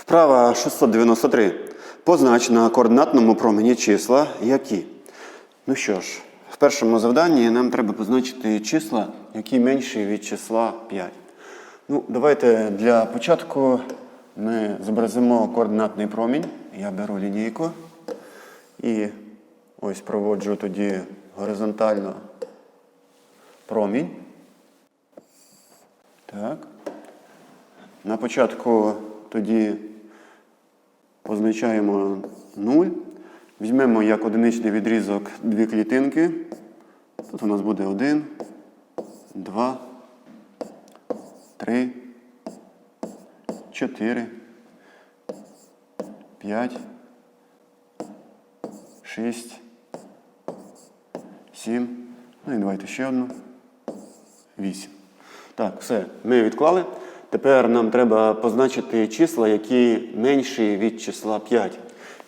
Вправа 693. Познач на координатному промені числа які. Ну що ж, в першому завданні нам треба позначити числа, які менші від числа 5. Ну, давайте для початку ми зобразимо координатний промінь. Я беру лінійку і ось проводжу тоді горизонтально промінь. Так. На початку тоді позначаємо 0. Візьмемо як одиничний відрізок дві клітинки. Тут у нас буде 1, 2, 3, 4, 5, 6, 7. Ну і давайте ще одну. 8. Так, все, ми відклали. Тепер нам треба позначити числа, які менші від числа 5.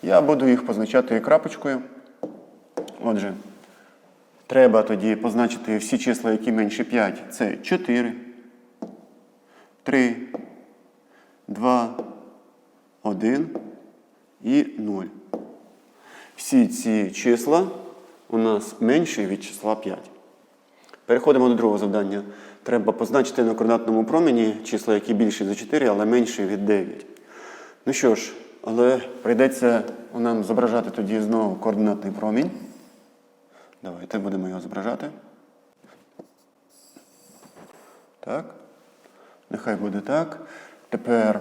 Я буду їх позначати крапочкою. Отже, треба тоді позначити всі числа, які менші 5. Це 4, 3, 2, 1 і 0. Всі ці числа у нас менші від числа 5. Переходимо до другого завдання. Треба позначити на координатному промені числа, які більші за 4, але менші від 9. Ну що ж, але прийдеться нам зображати тоді знову координатний промінь. Давайте будемо його зображати. Так. Нехай буде так. Тепер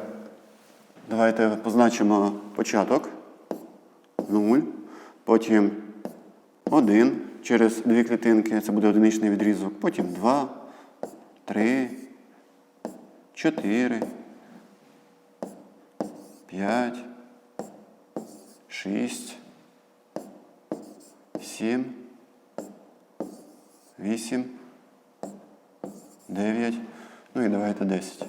давайте позначимо початок. 0. Потім 1 через дві клітинки, це буде одиничний відрізок. Потім 2, 3, 4, 5, 6, 7, 8, 9, ну і давайте 10.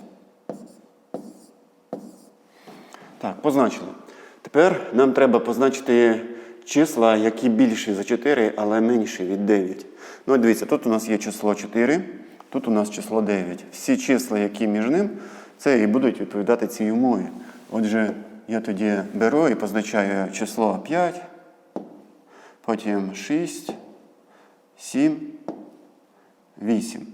Так, позначили. Тепер нам треба позначити числа, які більші за 4, але менші від 9. Ну, дивіться, тут у нас є число 4, тут у нас число 9. Всі числа, які між ним, це і будуть відповідати цій умові. Отже, я тоді беру і позначаю число 5, потім 6, 7, 8.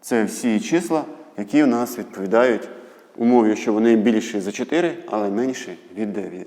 Це всі числа, які у нас відповідають умові, що вони більші за 4, але менші від 9.